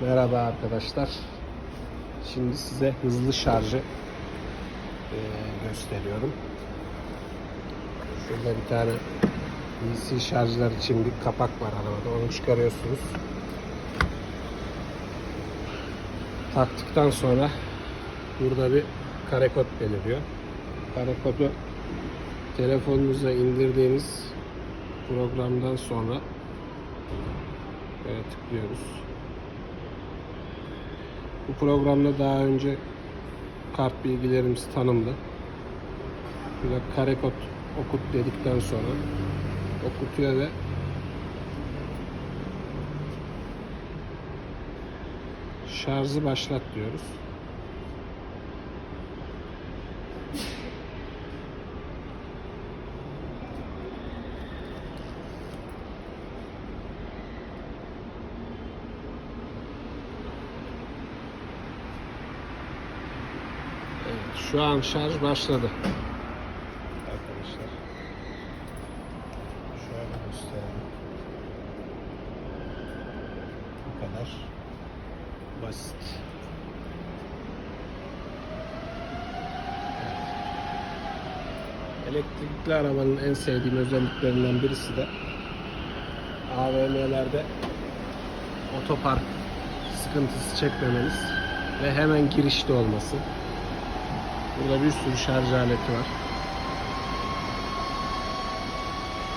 Merhaba arkadaşlar. Şimdi size hızlı şarjı eee, gösteriyorum. Şurada bir tane DC şarjlar için bir kapak var arabada. Onu çıkarıyorsunuz. Taktıktan sonra burada bir kare kod beliriyor. Kare kodu telefonunuza indirdiğiniz programdan sonra böyle tıklıyoruz. Bu programda daha önce kart bilgilerimiz tanımlı. Burada kare kod okut dedikten sonra okutuyor ve şarjı başlat diyoruz. Şu an şarj başladı. Arkadaşlar. Şöyle gösterelim. Bu kadar basit. Elektrikli arabanın en sevdiğim özelliklerinden birisi de AVM'lerde otopark sıkıntısı çekmemeniz ve hemen girişte olması. Burada bir sürü şarj aleti var.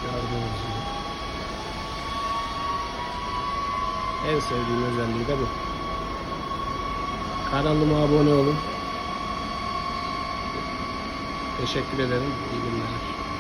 Gördüğünüz gibi. En sevdiğim özelliği de bu. Kanalıma abone olun. Teşekkür ederim. İyi günler.